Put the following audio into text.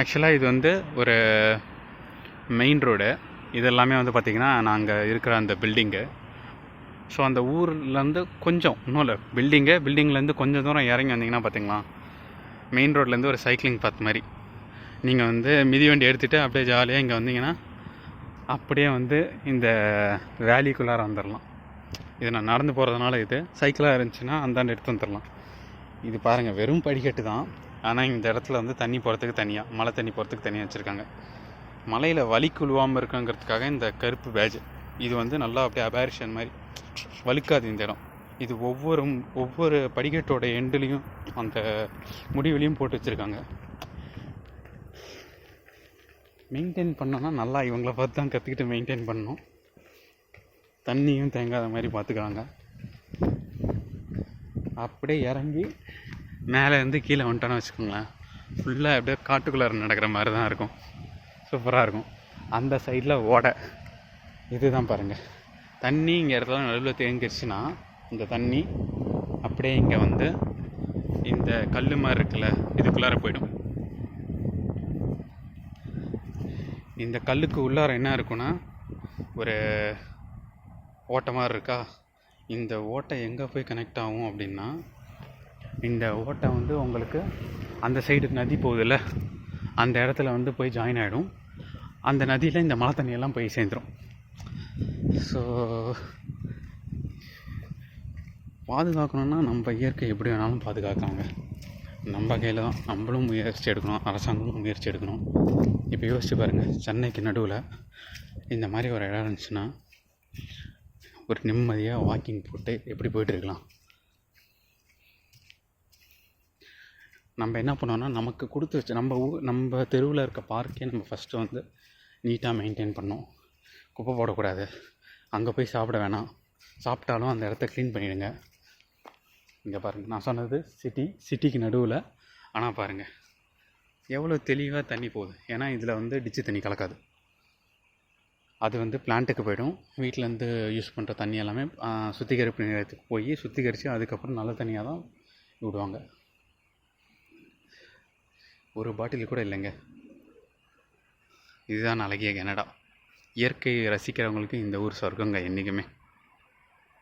ஆக்சுவலாக இது வந்து ஒரு மெயின் ரோடு இது எல்லாமே வந்து பார்த்திங்கன்னா நாங்கள் இருக்கிற அந்த பில்டிங்கு ஸோ அந்த ஊர்லேருந்து கொஞ்சம் இன்னும் இல்லை பில்டிங்கு பில்டிங்லேருந்து கொஞ்சம் தூரம் இறங்கி வந்தீங்கன்னா பார்த்திங்களா மெயின் ரோட்லேருந்து ஒரு சைக்கிளிங் பாத் மாதிரி. நீங்கள் வந்து மிதிவண்டி எடுத்துகிட்டு அப்படியே ஜாலியாக இங்கே வந்தீங்கன்னா அப்படியே வந்து இந்த வேலிக்குள்ளார வந்துடலாம் இது நான் நடந்து போகிறதுனால இது சைக்கிளாக இருந்துச்சுன்னா அந்தாண்டு எடுத்து வந்துடலாம் இது பாருங்கள் வெறும் படிக்கட்டு தான். ஆனால் இந்த இடத்துல வந்து தண்ணி போகிறதுக்கு தனியாக மழை தண்ணி போகிறதுக்கு தனியாக வச்சுருக்காங்க. மலையில் வலி குழுவாமல் இருக்குங்கிறதுக்காக இந்த கருப்பு பேஜ் இது வந்து நல்லா அப்படியே அபாரிஷன் மாதிரி வழுக்காது இந்த இடம். இது ஒவ்வொரு ஒவ்வொரு படிக்கட்டோட எண்டுலேயும் அந்த முடிவுலையும் போட்டு வச்சுருக்காங்க. மெயின்டைன் பண்ணோன்னா நல்லா இவங்கள பார்த்து தான் கற்றுக்கிட்டு மெயின்டைன் பண்ணணும். தண்ணியும் தேங்காத மாதிரி பார்த்துக்கிறாங்க. அப்படியே இறங்கி மேலே இருந்து கீழே வந்துட்டோன்னு வச்சுக்கோங்களேன். ஃபுல்லாக அப்படியே காட்டுக்குள்ளார நடக்கிற மாதிரி தான் இருக்கும். சூப்பராக இருக்கும். அந்த சைடில் ஓடை. இதுதான் பாருங்கள் தண்ணி இங்கே இடத்துல நடுவில் தேங்கிருச்சுன்னா இந்த தண்ணி அப்படியே இங்கே வந்து இந்த கல் மாதிரி இருக்குல்ல இதுக்குள்ளார போயிடும். இந்த கல்லுக்கு உள்ளார என்ன இருக்குன்னா ஒரு ஓட்டை மாதிரி இருக்கா? இந்த ஓட்டை எங்கே போய் கனெக்ட் ஆகும் அப்படின்னா இந்த ஓட்டை வந்து உங்களுக்கு அந்த சைடு நதி போகுதுல்ல அந்த இடத்துல வந்து போய் ஜாயின் ஆகிடும் அந்த நதியில் இந்த மழை தண்ணியெல்லாம் போய் சேர்ந்துடும் ஸோ பாதுகாக்கணுன்னா நம்ம இயற்கை எப்படி வேணாலும் பாதுகாக்காங்க நம்ம கையில் தான் நம்மளும் முயற்சி எடுக்கணும் அரசாங்கமும் முயற்சி எடுக்கணும். இப்போ யோசிச்சு பாருங்கள் சென்னைக்கு நடுவில் இந்த மாதிரி ஒரு இடம் இருந்துச்சுன்னா ஒரு நிம்மதியாக வாக்கிங் போட்டு எப்படி போயிட்டுருக்கலாம் நம்ம என்ன பண்ணோன்னா நமக்கு கொடுத்து வச்சு நம்ம ஊ நம்ம தெருவில் இருக்க பார்க்கே நம்ம ஃபஸ்ட்டு வந்து நீட்டாக மெயின்டைன் பண்ணோம் குப்பை போடக்கூடாது. அங்கே போய் சாப்பிட வேணாம். சாப்பிட்டாலும் அந்த இடத்த க்ளீன் பண்ணிவிடுங்க இங்கே பாருங்கள் நான் சொன்னது சிட்டி சிட்டிக்கு நடுவில். ஆனால் பாருங்கள் எவ்வளோ தெளிவாக தண்ணி போகுது. ஏன்னா இதில் வந்து டிச்சு தண்ணி கலக்காது. அது வந்து பிளான்ட்டுக்கு போயிடும். வீட்டிலேருந்து யூஸ் பண்ணுற தண்ணி எல்லாமே சுத்திகரிப்பு நிலையத்துக்கு போய் சுத்திகரித்து அதுக்கப்புறம் நல்ல தண்ணியாக தான் விடுவாங்க. ஒரு பாட்டில் கூட இல்லைங்க. இதுதான் அழகிய கனடா. இயற்கையை ரசிக்கிறவங்களுக்கு இந்த ஊர் சொர்க்கங்க என்றைக்குமே